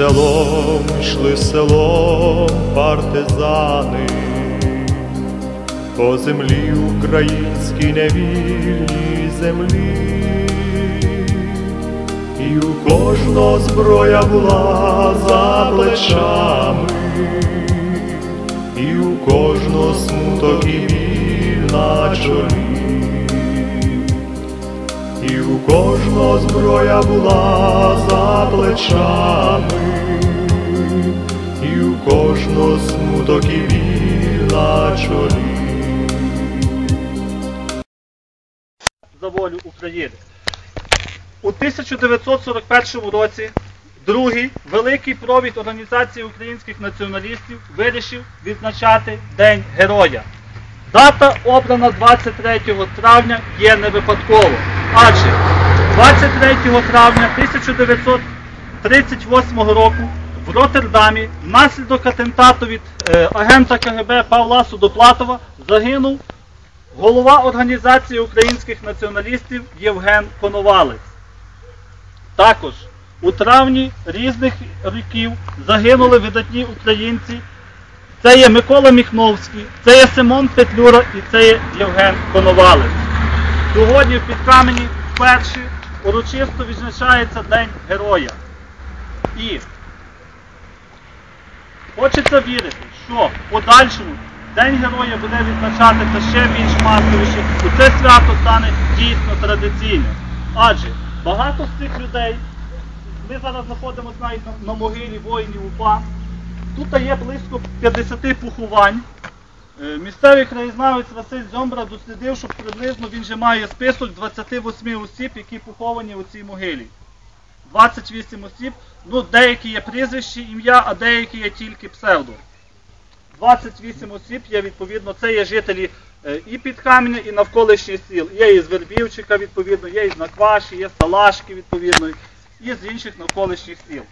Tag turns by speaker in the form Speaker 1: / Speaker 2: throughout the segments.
Speaker 1: селом йшли селом партизани, по землі українській невільній землі, і у кожного зброя була за плечами, і у кожного смуток і біль на чолі. У кожного зброя була за плечами, і у кожного смуток і біль на чолі.
Speaker 2: за волю України. У 1941 році другий великий провід Організації українських націоналістів вирішив відзначати День Героя. Дата обрана 23 травня є не випадково, адже 23 травня 1938 року в Роттердамі внаслідок атентату від е, агента КГБ Павла Судоплатова загинув голова Організації українських націоналістів Євген Коновалець. Також у травні різних років загинули видатні українці. Це є Микола Міхновський, це є Симон Петлюра і це є Євген Коновалець. Сьогодні в Підкамені вперше урочисто відзначається День Героя. І хочеться вірити, що в подальшому День Героя буде відзначатися ще більш масовіше, і це свято стане дійсно традиційним. Адже багато з цих людей, ми зараз знаходимося навіть на, могилі воїнів УПА, тут є близько 50 поховань. Е, Місцевий краєзнавець Василь Зьомбра дослідив, що приблизно він же має список 28 осіб, які поховані у цій могилі. 28 осіб, ну деякі є прізвищі, ім'я, а деякі є тільки псевдо. 28 осіб є відповідно, це є жителі е, і Підкам'я, і навколишніх сіл. Є із Вербівчика, відповідно, є із Накваші, є з Салашки, відповідно, і з інших навколишніх сіл.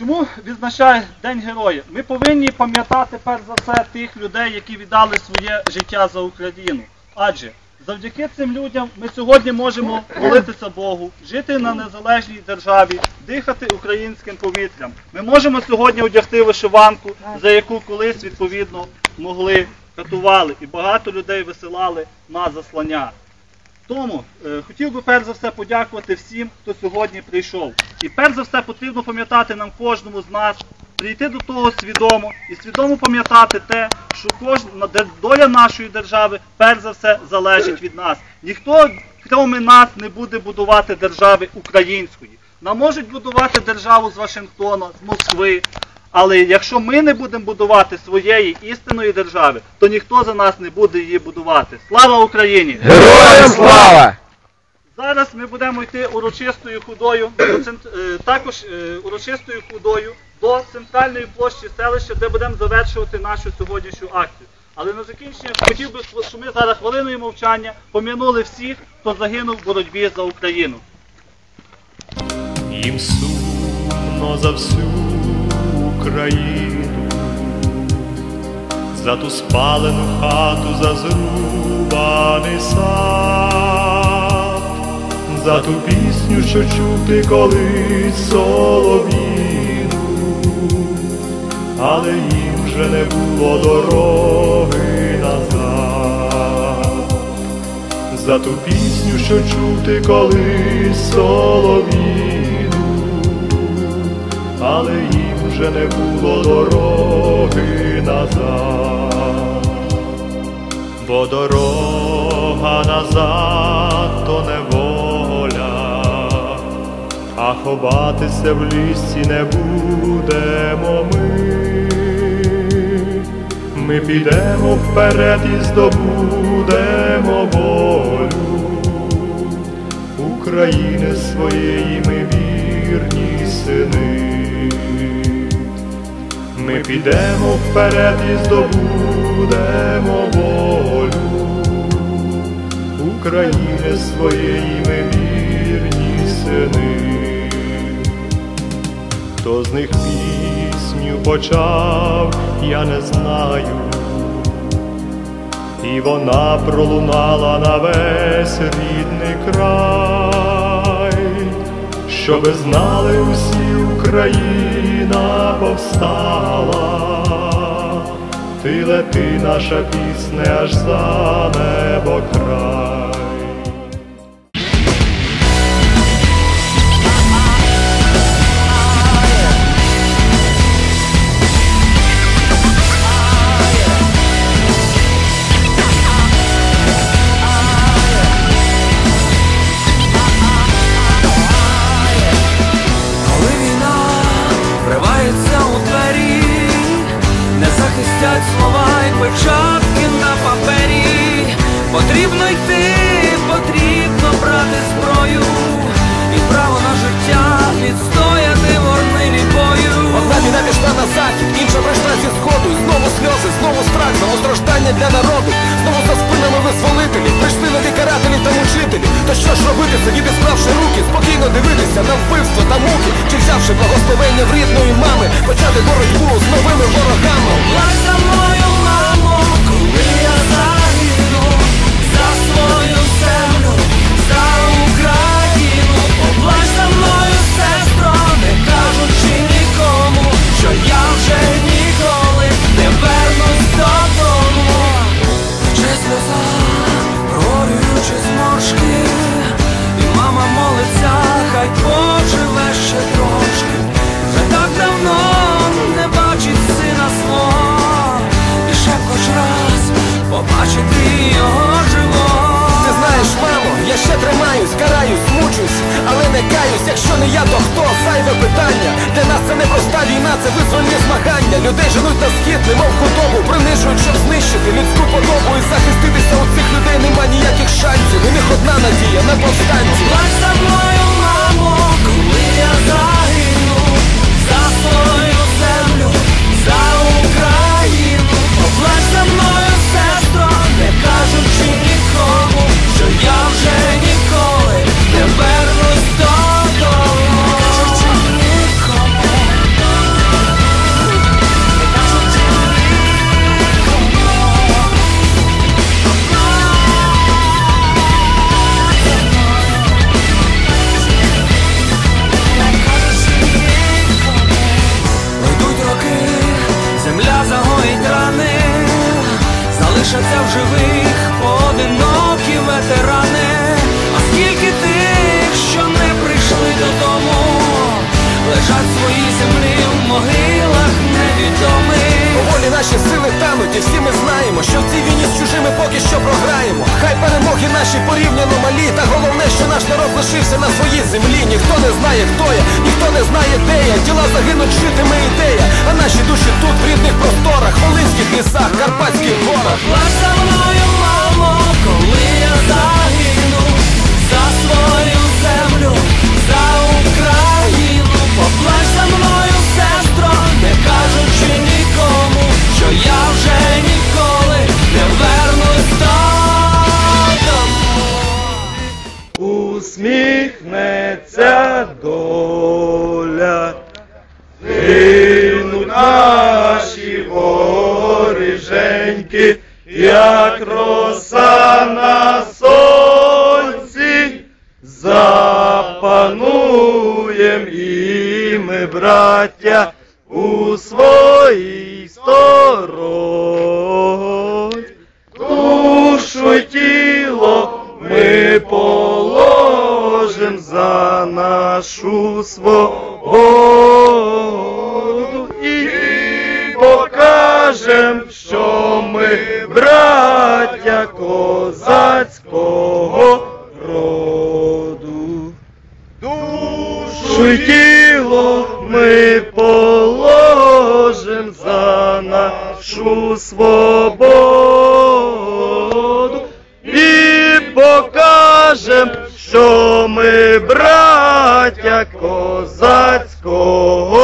Speaker 2: Чому відзначає День Героя? Ми повинні пам'ятати перш за все тих людей, які віддали своє життя за Україну. Адже завдяки цим людям ми сьогодні можемо молитися Богу, жити на незалежній державі, дихати українським повітрям. Ми можемо сьогодні одягти вишиванку, за яку колись відповідно могли катували, і багато людей висилали на заслання. Тому е, хотів би перш за все подякувати всім, хто сьогодні прийшов. І перш за все потрібно пам'ятати нам кожному з нас, прийти до того свідомо і свідомо пам'ятати те, що кожна доля нашої держави перш за все залежить від нас. Ніхто, крім нас, не буде будувати держави української. Нам можуть будувати державу з Вашингтона, з Москви. Але якщо ми не будемо будувати своєї істинної держави, то ніхто за нас не буде її будувати. Слава Україні!
Speaker 3: Героям слава!
Speaker 2: Зараз ми будемо йти урочистою цент- е, також е, урочистою ходою до центральної площі селища, де будемо завершувати нашу сьогоднішню акцію. Але на закінчення хотів би, щоб ми зараз хвилиною мовчання пом'янули всіх, хто загинув в боротьбі за Україну.
Speaker 1: Їм сумно за всю Україну, за ту спалену хату, за зрубаний сад, за ту пісню, що чути колись солов'їну, але їм вже не було дороги назад. За ту пісню, що чути колись солов'їну, але їм вже не було дороги назад, бо дорога назад ховатися в лісі не будемо ми. Ми підемо вперед і здобудемо волю України своєї ми вірні сини. Ми підемо вперед і здобудемо волю України своєї ми вірні сини. Хто з них пісню почав, я не знаю, і вона пролунала на весь рідний край,
Speaker 4: Щоби знали усі Україна повстала, ти лети, наша пісня аж за небо край.
Speaker 5: Що робити, сидіти склавши руки, спокійно дивитися на вбивство та муки, чи взявши благословення в рідної мами, почати боротьбу з новими
Speaker 3: не
Speaker 5: якщо не я, то хто? Зайве питання. Для нас це не проста війна, це визвольні змагання. Людей женуть на схід, немов худобу, принижують, щоб знищити людську подобу і захиститися у цих людей нема ніяких шансів. У них одна надія на повстанці.
Speaker 3: Плач за мною, мамо, коли я загину
Speaker 5: всі ми знаємо, що в цій війні з чужими поки що програємо. Хай перемоги наші порівняно малі, та головне, що наш народ лишився на своїй землі. Ніхто не знає, хто я, ніхто не знає, де я. Тіла загинуть, житиме ідея. А наші душі тут, в рідних просторах, Волинських лісах, Карпатських горах.
Speaker 4: Воріженьки, як роса на сонці, запануєм і ми, браття, у своїй стороні. Душу тіло ми положим за нашу свободу Душу й тіло ми положим за нашу свободу і покажем, що ми браття козацького